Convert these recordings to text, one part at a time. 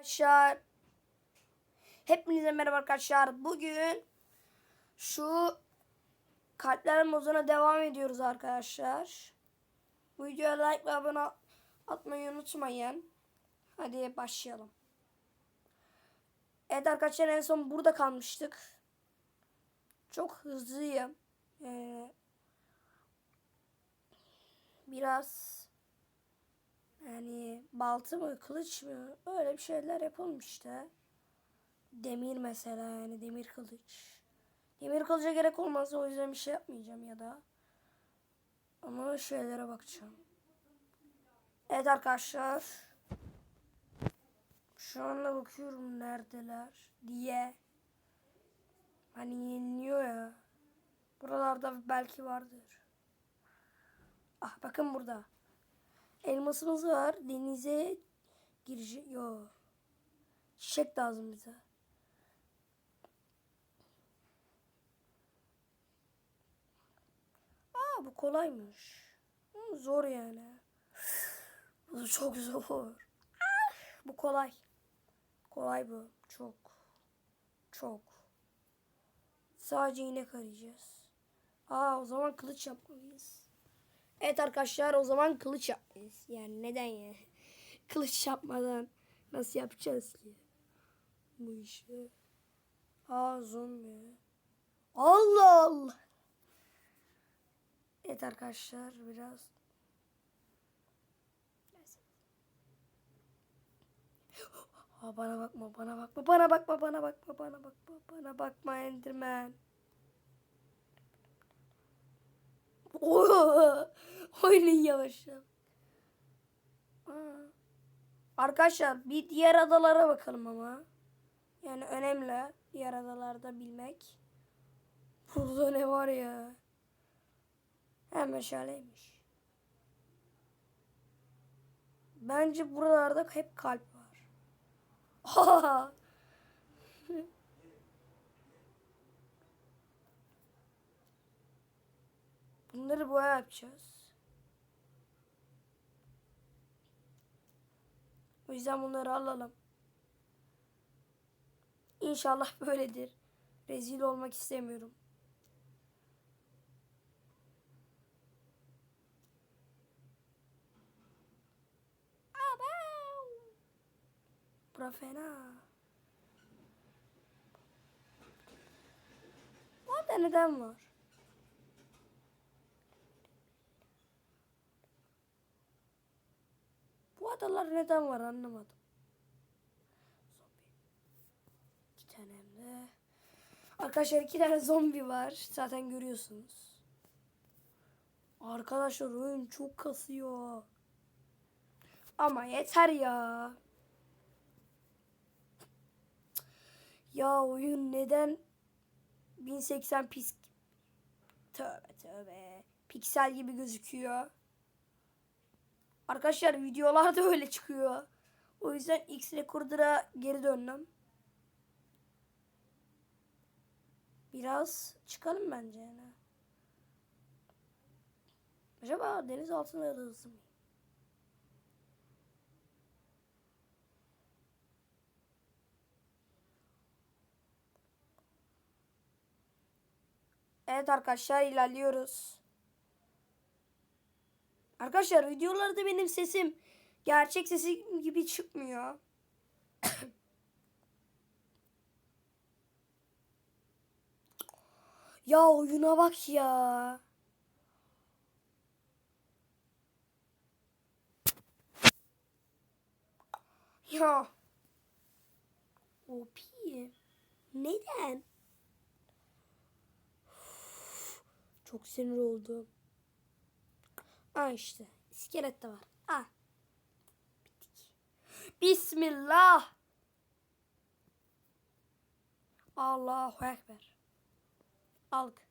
Arkadaşlar Hepinize merhaba arkadaşlar. Bugün şu kalpler mozuna devam ediyoruz arkadaşlar. Bu videoya like ve abone atmayı unutmayın. Hadi başlayalım. Evet arkadaşlar en son burada kalmıştık. Çok hızlıyım. Ee, biraz yani baltı mı kılıç mı öyle bir şeyler yapalım işte. Demir mesela yani demir kılıç. Demir kılıca gerek olmaz o yüzden bir şey yapmayacağım ya da. Ama şeylere bakacağım. Evet arkadaşlar. Şu anda bakıyorum neredeler diye. Hani yeniliyor ya. Buralarda belki vardır. Ah bakın burada. Elmasımız var. Denize girecek. Yo. Çiçek lazım bize. Aa bu kolaymış. Zor yani. Bu çok zor. Bu kolay. Kolay bu. Çok. Çok. Sadece inek arayacağız. Aa o zaman kılıç yapmalıyız. Evet arkadaşlar o zaman kılıç yapmayız. Yani neden ya? Kılıç yapmadan nasıl yapacağız ki? Bu işi. Aa zombi. Allah Allah. Evet arkadaşlar biraz. Aa, bana bakma bana bakma bana bakma bana bakma bana bakma bana bakma Enderman. Oynayın yavaş yavaş. Aa. Arkadaşlar bir diğer adalara bakalım ama. Yani önemli diğer adalarda bilmek. Burada ne var ya? Ha meşaleymiş. Bence buralarda hep kalp var. Bunları boya yapacağız. O yüzden bunları alalım. İnşallah böyledir. Rezil olmak istemiyorum. Bura fena. Orada neden var? Bu adalar neden var anlamadım. Zombi. İki tane hem de. Arkadaşlar iki tane zombi var. Zaten görüyorsunuz. Arkadaşlar oyun çok kasıyor. Ama yeter ya. Ya oyun neden 1080 pis tövbe tövbe piksel gibi gözüküyor. Arkadaşlar videolarda öyle çıkıyor. O yüzden X Recorder'a geri döndüm. Biraz çıkalım bence yani. Acaba deniz altında da hızlı mı? Evet arkadaşlar ilerliyoruz. Arkadaşlar videolarda benim sesim gerçek sesim gibi çıkmıyor. ya oyuna bak ya. Ya. OP. Neden? Çok sinir oldum. Aa işte. İskelet de var. Aa. Bittik. Bismillah. Allahu Ekber. Alk.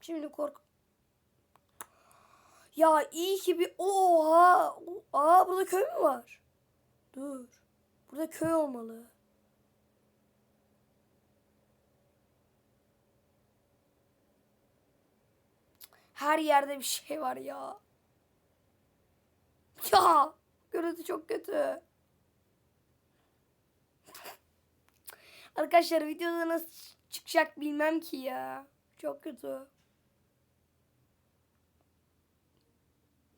Şimdi kork. Ya iyi ki bir oha. Aa burada köy mü var? Dur. Burada köy olmalı. Her yerde bir şey var ya. Ya görüntü çok kötü. Arkadaşlar videoda nasıl çıkacak bilmem ki ya. Çok kötü.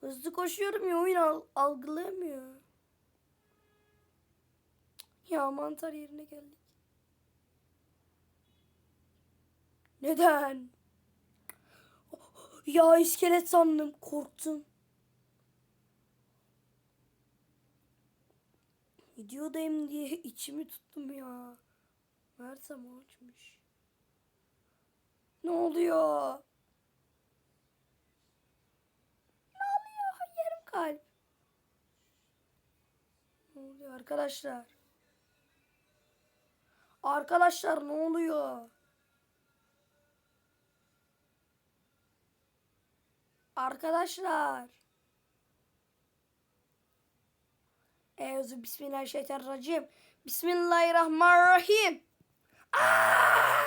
Hızlı koşuyorum ya oyun al- algılayamıyor. Ya mantar yerine geldik. Neden? Ya iskelet sandım. Korktum. Videodayım diye içimi tuttum ya. Meğersem o açmış. Ne oluyor? Ne oluyor? Yarım kalp. Ne oluyor arkadaşlar? Arkadaşlar ne oluyor? Arkadaşlar. Euzu bismillahirrahmanirrahim. Bismillahirrahmanirrahim. Aa!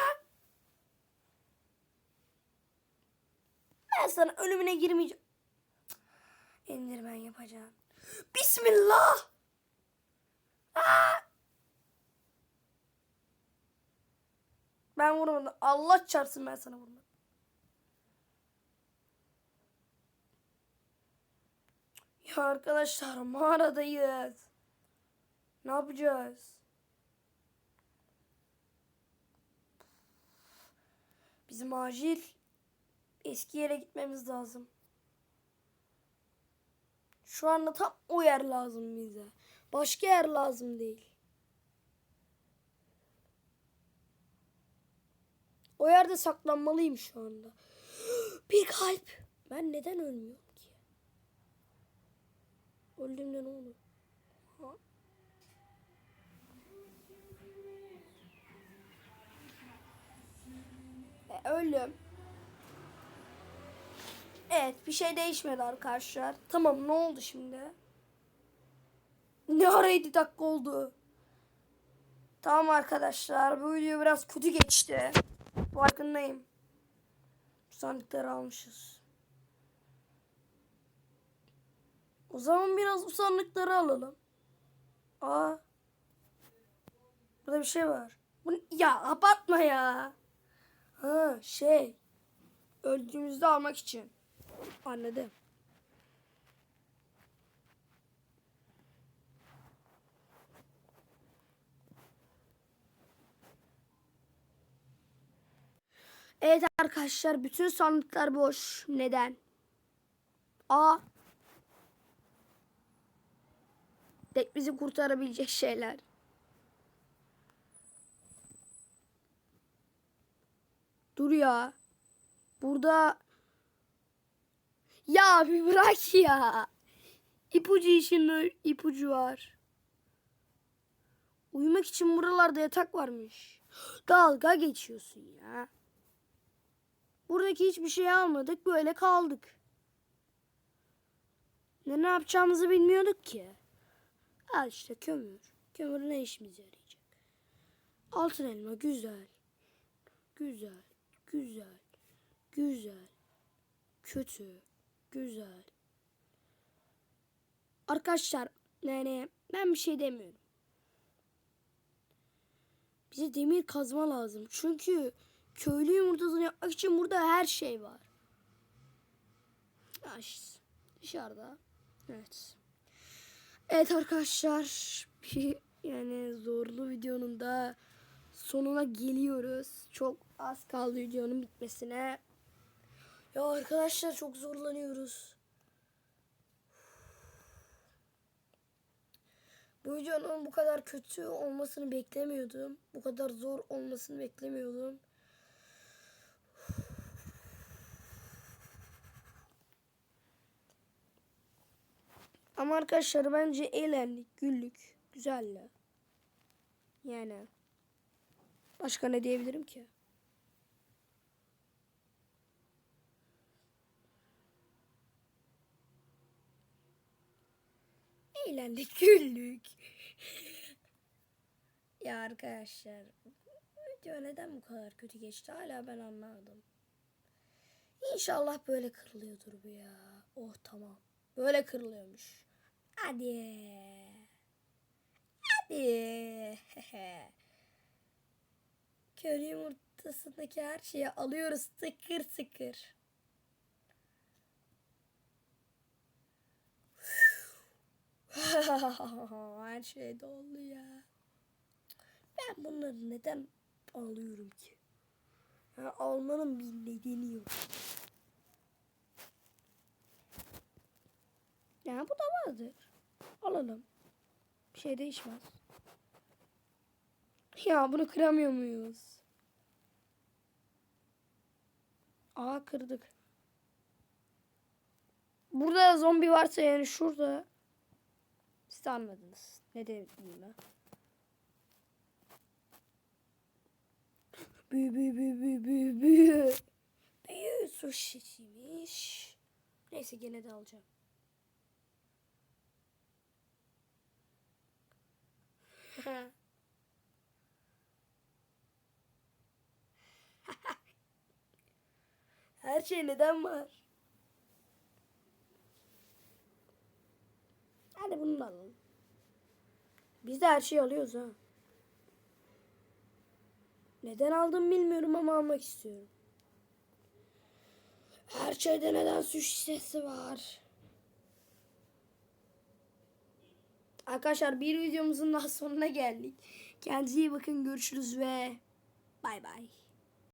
Ben sana ölümüne girmeyeceğim. Endirmen yapacağım. Bismillah. Aa! Ben vurmadım. Allah çarpsın ben sana vurmadım. Ya arkadaşlar mağaradayız. Ne yapacağız? Bizim acil eski yere gitmemiz lazım. Şu anda tam o yer lazım bize. Başka yer lazım değil. O yerde saklanmalıyım şu anda. Bir kalp. Ben neden ölmüyorum ki? Öldüğümde ne olur? Ha? E, öldüm. Evet bir şey değişmedi arkadaşlar. Tamam ne oldu şimdi? Ne ara 7 dakika oldu? Tamam arkadaşlar bu video biraz kötü geçti. Farkındayım. Sandıkları almışız. O zaman biraz bu sandıkları alalım. Aa. Burada bir şey var. Bu, ya abartma ya. Ha şey. Öldüğümüzde almak için. Anladım. Evet arkadaşlar bütün sandıklar boş. Neden? A. Tek bizi kurtarabilecek şeyler. Dur ya. Burada ya bir bırak ya. İpucu için ipucu var. Uyumak için buralarda yatak varmış. Dalga geçiyorsun ya. Buradaki hiçbir şey almadık. Böyle kaldık. Ne ne yapacağımızı bilmiyorduk ki. Al işte kömür. Kömür ne işimize yarayacak? Altın elma güzel. Güzel. Güzel. Güzel. Kötü. Güzel. Arkadaşlar yani ben bir şey demiyorum. Bize demir kazma lazım. Çünkü köylü yumurtasını yapmak için burada her şey var. İşte dışarıda. Evet. Evet arkadaşlar. Bir yani zorlu videonun da sonuna geliyoruz. Çok az kaldı videonun bitmesine. Ya arkadaşlar çok zorlanıyoruz. Bu videonun bu kadar kötü olmasını beklemiyordum. Bu kadar zor olmasını beklemiyordum. Ama arkadaşlar bence eğlendik, güldük, güzelle. Yani başka ne diyebilirim ki? Eğlendik, güldük. ya arkadaşlar, video neden bu kadar kötü geçti hala ben anlamadım. İnşallah böyle kırılıyordur bu ya. Oh tamam. Böyle kırılıyormuş. Hadi. Hadi. Köri yumurtasındaki her şeyi alıyoruz tıkır tıkır. her şey doldu ya. Ben bunları neden alıyorum ki? Ya almanın bir nedeni yok. Ya bu da vardır. Alalım. Bir şey değişmez. Ya bunu kıramıyor muyuz? Aa kırdık. Burada zombi varsa yani şurada. Siz anladınız. Ne diyeyim ben? Büyü büyü büyü büyü büyü büyü. Büyü su şişiymiş. Neyse gene de alacağım. Her şey neden var? Hadi bunu da alalım. Biz de her şeyi alıyoruz ha. Neden aldım bilmiyorum ama almak istiyorum. Her şeyde neden su şişesi var? Arkadaşlar bir videomuzun daha sonuna geldik. Kendinize iyi bakın. Görüşürüz ve bay bay.